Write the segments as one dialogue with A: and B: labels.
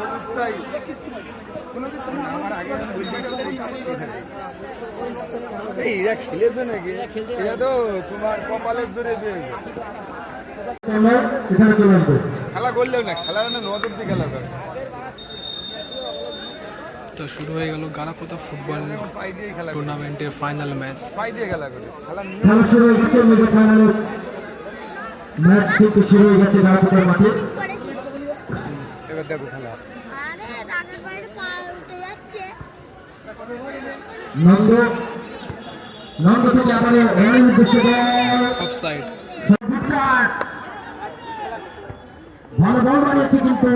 A: সবুজটাই এই এরা খেলেছে নাকি? এরা তো তোমার কপালের জোরে খেলা করলেও না খেলা না নজর দিয়ে খেলা করে।
B: তো শুরু হয়ে গেল গারাপোতা ফুটবল টুর্নামেন্টের ফাইনাল ম্যাচ।
A: পাই খেলা করে। খেলা
C: শুরু হয়ে গেছে ফাইনাল ম্যাচ শুরু হয়ে গেছে গাড়াপুকুর মাঠে।
A: এবার দেখো খেলা।
D: বাইরে পা
C: নন্দ নন্দ থেকে আমাদের রানের উদ্দেশ্যে বল
B: অফ সাইড
C: ফুটবল। ভালো বল বানিয়েছে কিন্তু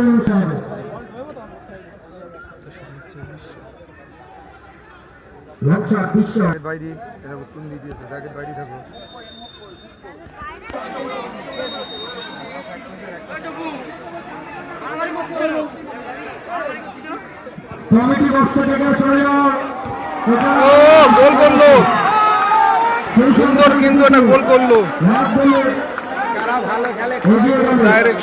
A: বাইরে এ দেখো তুমি দিয়ে দিয়েছে দাগের বাইরে থাকো
C: কমিটি বক্স থেকে সরে
A: গোল করল। সুন্দর কিন্তু এটা গোল করল।
C: লাভ বলে
A: কারা ভালো খেলে
C: এগিয়ে গেল
A: ডাইরেক্ট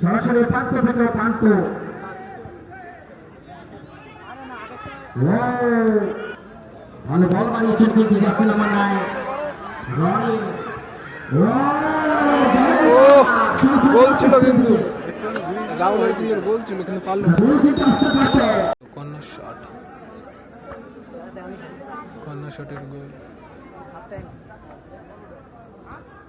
C: সরাসরি প্রান্ত থেকে প্রান্ত। ভালো বল বানিয়েছেন কিন্তু জাফিল আমার নাই রনি। ও
B: ও গোল ছিল কিন্তু। রাহুলের পারল শট কর্নার শটের গোল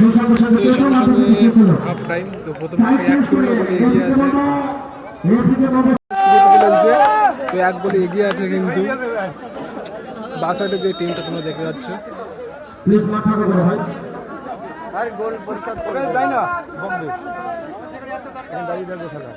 C: সঙ্গে সঙ্গে।
B: হাফ টাইম তো প্রথমে এক শূন্য বলে এগিয়ে আছে। তো এক বলে এগিয়ে আছে কিন্তু। বাস সাইডে যে টিমটা তোমরা দেখতে পাচ্ছ।
C: প্লিজ মাথা
A: আরে গোল পরিশোধ করে যাই না। দাঁড়িয়ে থাকব খেলা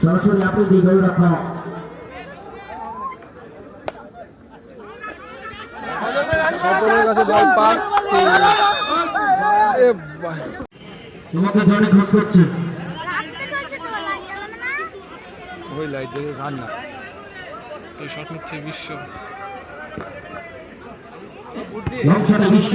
C: সরাসরি আপনি দিগল রাখা জনে
A: ওই লাইট দেখে রান না
B: তো শট নিচ্ছে বিশ্ব
C: বিশ্ব।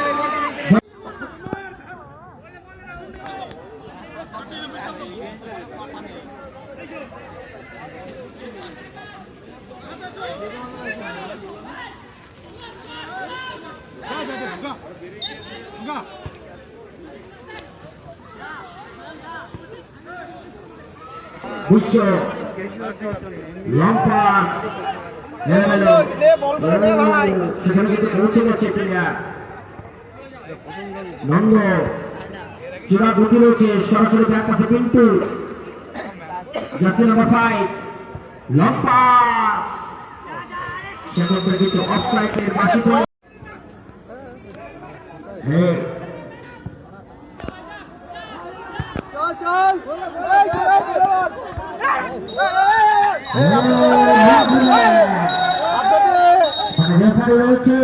B: ক্লিয়ার করল কিন্তু
C: বিশ্ব লং পাস এলোমেলো ও, সেখানে কিন্তু পৌঁছে গেছে প্লেয়ার নন্দ চূড়া গতি রয়েছে সরাসরি ব্যাক পাশে কিন্তু জাতীয় নাম্বার ফাইভ লং সেখান থেকে কিন্তু হ্যাঁ
A: চল চল এই চল চল আপনাদের
C: রেফারি রয়েছে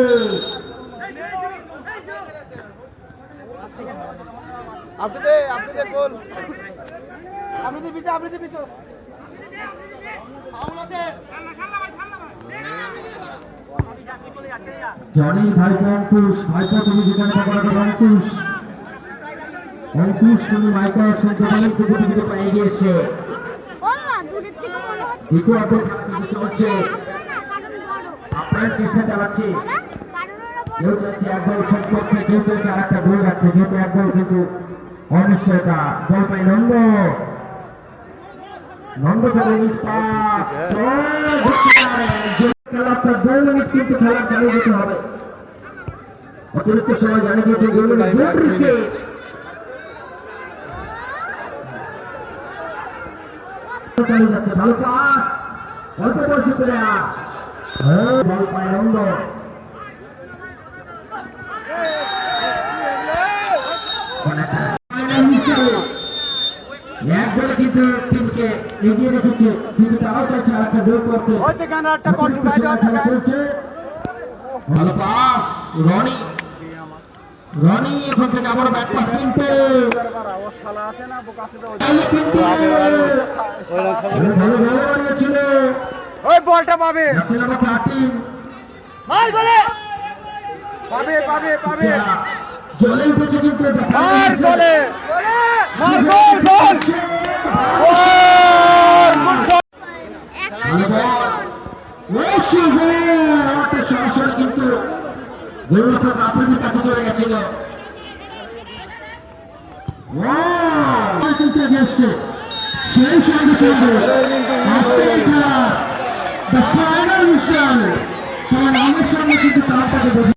A: আপনাদের আপনাদের গোল আপনাদের পিছু আপনাদের পিছু
C: জনি ভাই অঙ্কুশ ভাইপো তুমি যেখানে থাকো অঙ্কুশ? অঙ্কুশ তুমি মাইকা শুনতে পারেন টুকু টুকু পেয়ে গিয়েছে?
D: হচ্ছে
C: আপনার চেষ্টা চালাচ্ছে। কেউ চাচ্ছে এক কেউ চাচ্ছে আর একটা গোল যেহেতু এক কিন্তু অনিশ্চয়তা। গোল পাই নন্দ। নন্দ করে। পাস খেলাটা দুই মিনিট কিন্তু খেলা চালিয়ে যেতে হবে। অতিরিক্ত সময় জানিয়ে দিয়েছে দুই মিনিট চালিয়ে যাচ্ছে ভালো পাস। অল্প বয়সী প্লেয়ার। বল পায় নন্দ এক কিন্তু টিমকে এগিয়ে রেখেছে। কিন্তু তারাও চাইছে আরেকটা গোল করতে।
A: ওই দেখেন একটা কল ঢুকাই দেওয়া
C: খেলা ভালো পাস রনি। রনি এখন থেকে আবার ব্যাট পাস তিনটে। তাহলে কিন্তু ভালো ভালো বানিয়েছিল
A: ওই বলটা পাবে
C: নাম্বার থার্টিন
A: পাবে পাবে পাবে।
C: জলে উঠেছে কিন্তু।
A: মার গোলে। মার গোল গোল
D: একটা
C: ভালো বল অবশ্যই গোল আমাদের সরাসরি কিন্তু গোলরক্ষক আফ্রিদির কাছে চলে গেছিল। সেই সঙ্গে কিন্তু তার